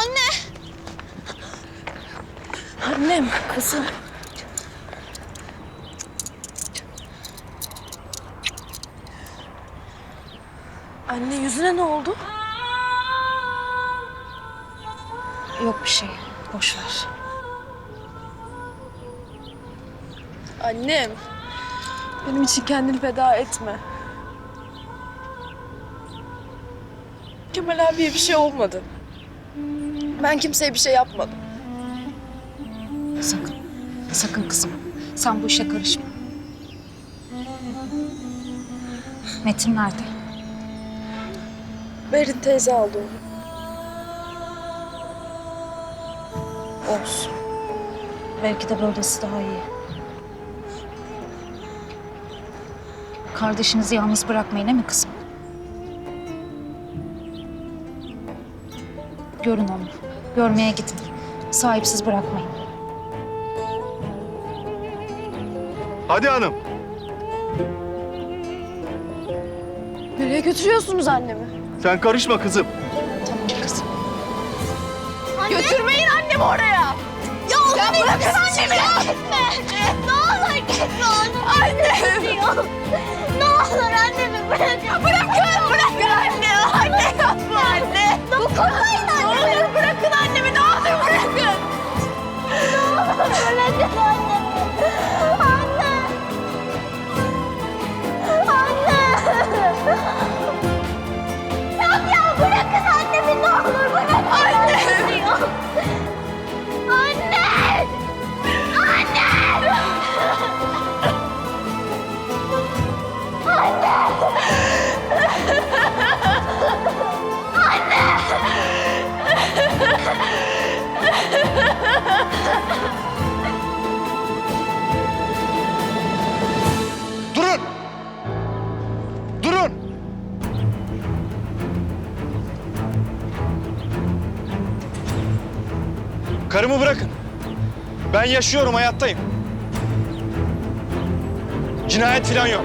Anne. Annem, kızım. Anne yüzüne ne oldu? Yok bir şey. Boş ver. Annem. Benim için kendini feda etme. Kemal abiye bir şey olmadı. Ben kimseye bir şey yapmadım. Sakın. Sakın kızım. Sen bu işe karışma. Metin nerede? Berin teyze aldı onu. Olsun. Belki de böylesi daha iyi. Kardeşinizi yalnız bırakmayın değil mi kızım? Görün onu. Görmeye gidin. Sahipsiz bırakmayın. Hadi hanım. Nereye götürüyorsunuz annemi? Sen karışma kızım. Tamam kızım. Götürmeyin annemi oraya. Ya onu ya bırakın annemi. Ya gitme. Ne olur gitme onu. Anne. Ne olur annemi bırakın. Bırakın. Karımı bırakın. Ben yaşıyorum, hayattayım. Cinayet falan yok.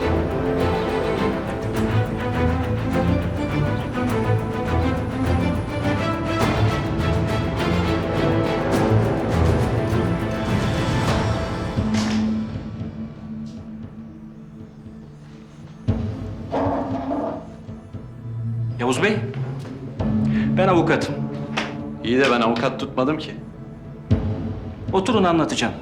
Yavuz Bey, ben avukatım. İyi de ben avukat tutmadım ki. Oturun anlatacağım.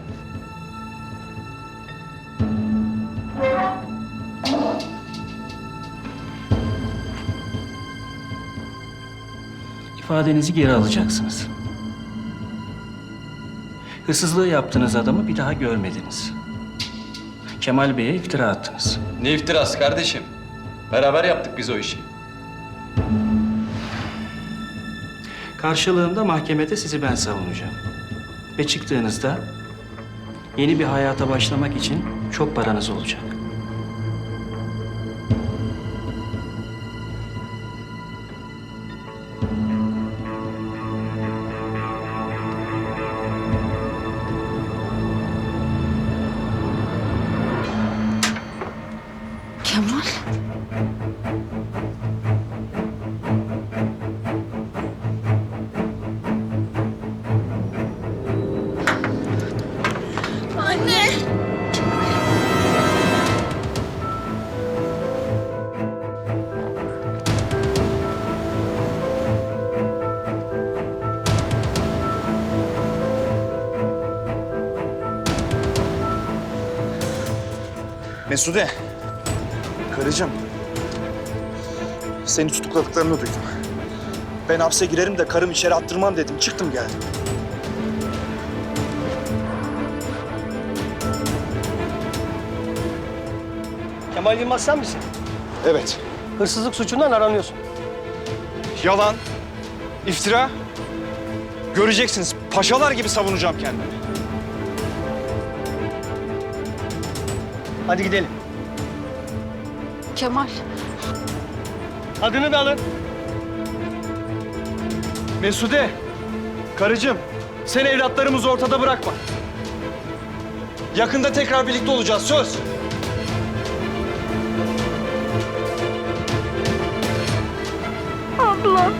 İfadenizi geri alacaksınız. Hırsızlığı yaptığınız adamı bir daha görmediniz. Kemal Bey'e iftira attınız. Ne iftirası kardeşim? Beraber yaptık biz o işi. Karşılığında mahkemede sizi ben savunacağım. Ve çıktığınızda yeni bir hayata başlamak için çok paranız olacak. Mesude. Karıcığım. Seni tutukladıklarını duydum. Ben hapse girerim de karım içeri attırmam dedim. Çıktım geldim. Kemal Yılmaz sen misin? Evet. Hırsızlık suçundan aranıyorsun. Yalan, iftira. Göreceksiniz. Paşalar gibi savunacağım kendimi. Hadi gidelim. Kemal. Adını da alın. Mesude. Karıcığım. Sen evlatlarımızı ortada bırakma. Yakında tekrar birlikte olacağız. Söz. Abla.